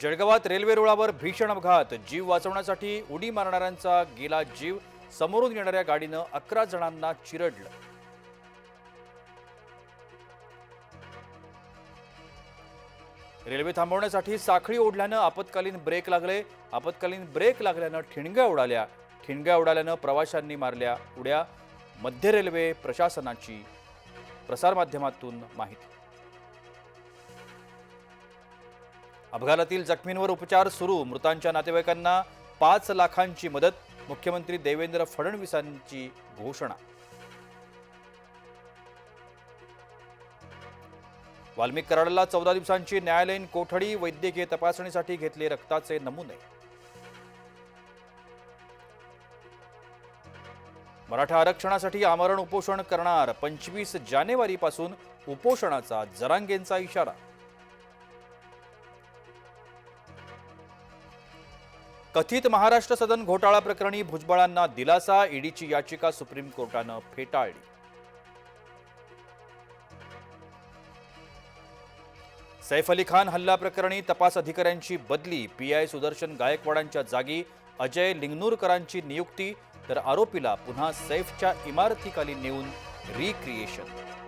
जळगावात रेल्वे रुळावर भीषण अपघात. जीव वाचवण्यासाठी उडी मारणाऱ्यांचा गेला जीव. समोरून येणाऱ्या गाडीनं अकरा जणांना चिरडलं. रेल्वे थांबवण्यासाठी साखळी ओढल्यानं आपत्कालीन ब्रेक लागले. आपत्कालीन ब्रेक लागल्यानं ठिणग्या उडाल्या. ठिणग्या उडाल्यानं प्रवाशांनी मारल्या उड्या. मध्य रेल्वे प्रशासनाची प्रसारमाध्यमातून माहिती. अपघातातील जखमींवर उपचार सुरू. मृतांच्या नातेवाईकांना पाच लाखांची मदत मुख्यमंत्री देवेंद्र फडणवीसांची घोषणा. वाल्मिक कराडला चौदा दिवसांची न्यायालयीन कोठडी वैद्यकीय तपासणीसाठी घेतले रक्ताचे नमुने. मराठा आरक्षणासाठी आमरण उपोषण करणार पंचवीस जानेवारीपासून उपोषणाचा जरांगेंचा इशारा. कथित महाराष्ट्र सदन घोटाळा प्रकरणी भुजबळांना दिलासा ईडीची याचिका सुप्रीम कोर्टानं फेटाळली. सैफ अली खान हल्ला प्रकरणी तपास अधिकाऱ्यांची बदली पीआय सुदर्शन गायकवाडांच्या जागी अजय लिंगनूरकरांची नियुक्ती तर आरोपीला पुन्हा सैफच्या इमारतीखाली नेऊन रिक्रिएशन